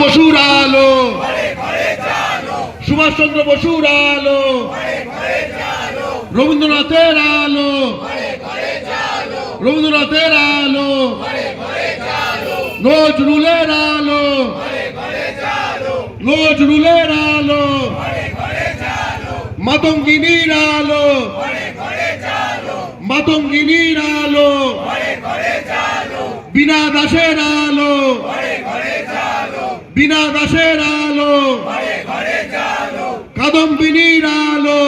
বসুর আলো সুভাষচন্দ্র বসুর আলো রবীন্দ্রনাথের আলো রবীন্দ্রনাথের আলো নজরুলের আলো নজরুলের আলো মাতঙ্গিনীর আলো মাতঙ্গিনীর আলো বিনা দাসের আলো বিনা দাসের আলো। কাদম্বিনীর আলো।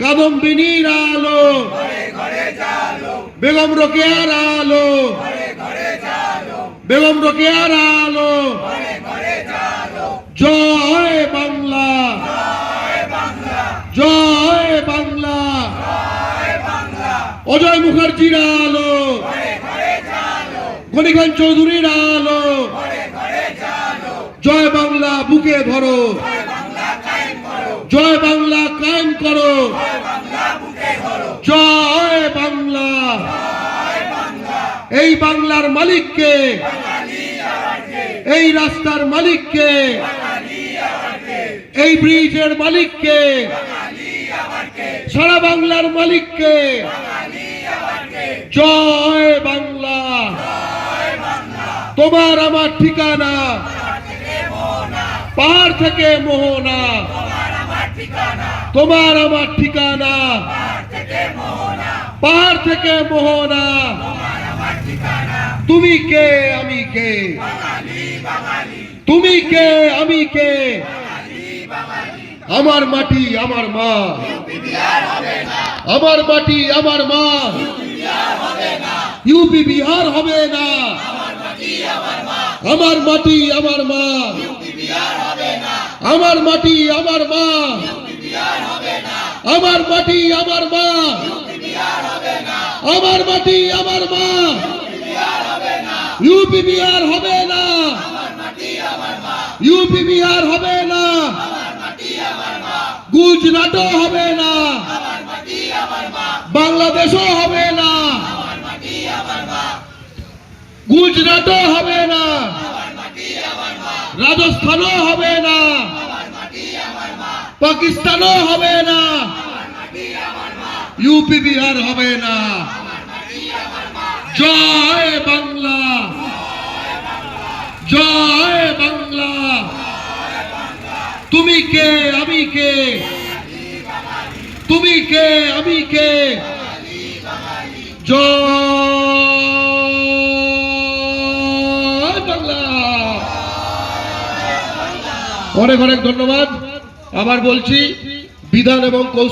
কাদম্বিনীর আলো। বেগম রোকেয়ার আলো। বেগম রোকেয়ার আলো। জয় বাংলা। জয় বাংলা। অজয় মুখার্জির আলো। গণিখান চৌধুরীর আলো। জয় বাংলা বুকে ধরো। জয় বাংলা কায়েম করো। জয় বাংলা। এই বাংলার মালিককে, এই রাস্তার মালিককে, এই ব্রিজের মালিককে, সারা বাংলার মালিককে, জয় বাংলা। তোমার আমার ঠিকানা পাহাড় থেকে মোহনা তোমার আমার ঠিকানা পাহাড় থেকে মোহনা তুমি কে আমি কে তুমি কে আমি কে আমার মাটি আমার মা আমার মাটি আমার মা ইউপি বিহার হবে না আমার মাটি আমার মা আমার মাটি, আমার মা। আমার মাটি, আমার মা। আমার মাটি, আমার মা। ইউপি বিহার হবে না। ইউপি বিহার হবে না। গুজরাটও হবে না। বাংলাদেশও হবে না। গুজরাটও হবে না। রাজস্থানও হবে না। পাকিস্তানও হবে না। ইউপি বিহার হবে না। জয় বাংলা। জয় বাংলা। তুমি কে, আমি কে? তুমি কে, আমি কে? জয় অনেক অনেক ধন্যবাদ। আবার বলছি বিধান এবং